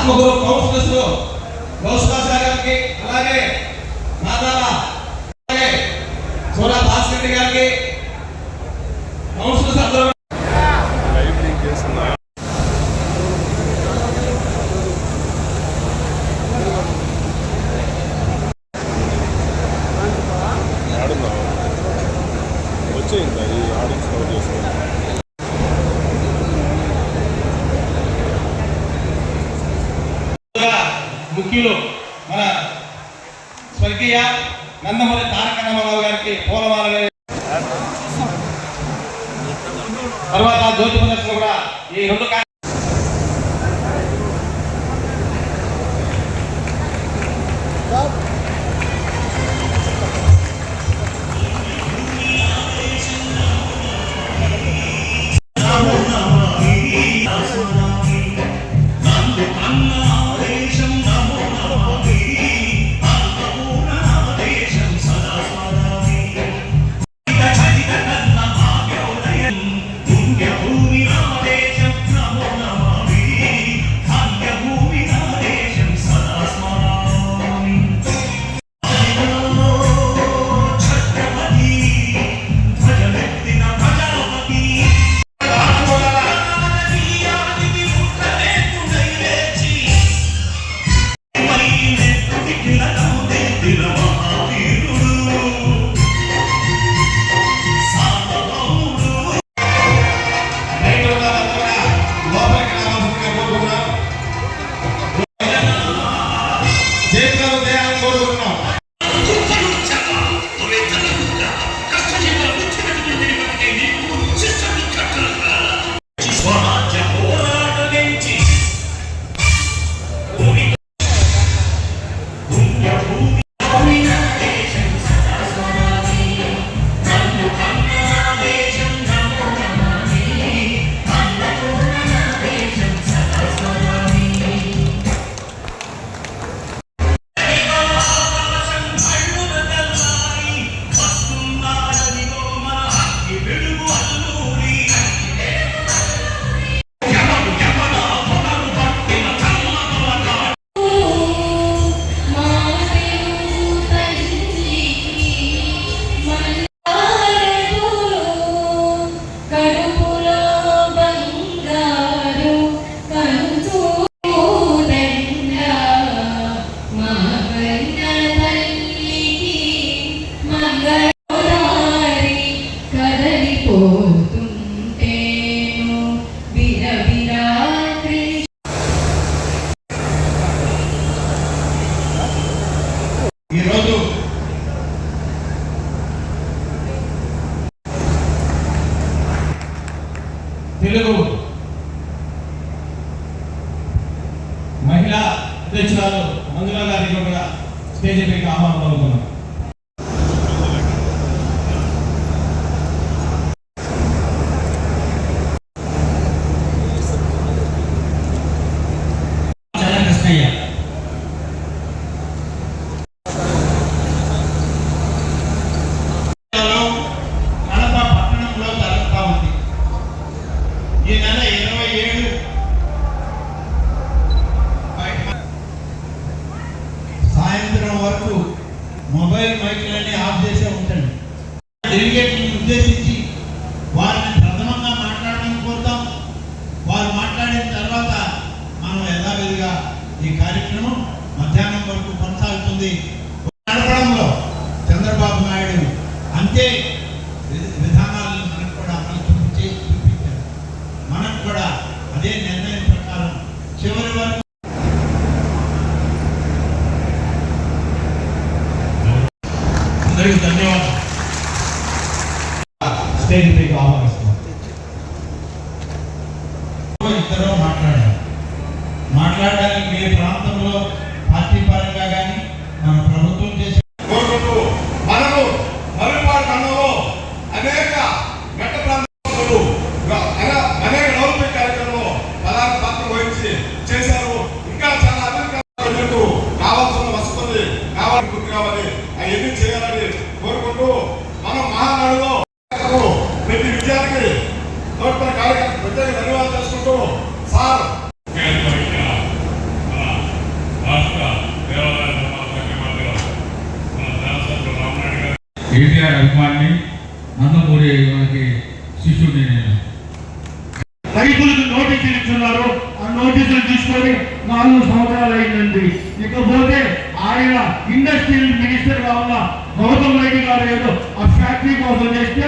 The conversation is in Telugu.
ఆత్మగురు కౌన్సిలర్స్ కౌశలాశ గారికి అలాగే నాదాల అలాగే సోడా భాస్కర్ రెడ్డి గారికి కౌన్సిలర్స్ అందరూ లైవ్ లీక్ ఈ ఆడియన్స్ కవర్ చేసుకోండి. స్వర్గీయ నందమూరి తారక రామారావు గారికి పూలమాల తర్వాత జ్యోతి ప్రదర్శన కూడా ఈ రెండు aquele que não ఈరోజు తెలుగు మహిళా అధ్యక్షురాలు మంజులా గారికి కూడా స్టేజ్ పైకి ఆహ్వానం పలుకుతున్నాం. మొబైల్ ఆఫ్ చేసే ఉంచండి డెలిగేట్ని ఉద్దేశించి వారిని ప్రథమంగా మాట్లాడడానికి కోరుతాం వారు మాట్లాడిన తర్వాత మనం యథావిధిగా ఈ కార్యక్రమం మధ్యాహ్నం వరకు కొనసాగుతుంది. నడపడంలో చంద్రబాబు నాయుడు అంతే వి- విధానాలను మనకు కూడా అమలు చూపి- చేసి చూపించారు మనం కూడా అదే నిర్ణయం ప్రకారం చివరి వరకు అందరికీ ధన్యవాదాలు. స్టేజ్ పైకి ఆహ్వానిస్తున్నాం. ఇద్దరు మాట్లాడారు మాట్లాడడానికి మీ ప్రాంతంలో పార్టీ పరంగా కేటీఆర్ అభిమాని నందమూరి మనకి శిష్యుడిని నేను. రైతులకు నోటీసులు ఇచ్చున్నారు. ఆ నోటీసులు తీసుకొని నాలుగు సంవత్సరాలు అయిందండి. ఇకపోతే ఆయన ఇండస్ట్రియల్ మినిస్టర్గా ఉన్న గౌతమ్ రెడ్డి గారు ఏదో ఆ ఫ్యాక్టరీ కోసం చేస్తే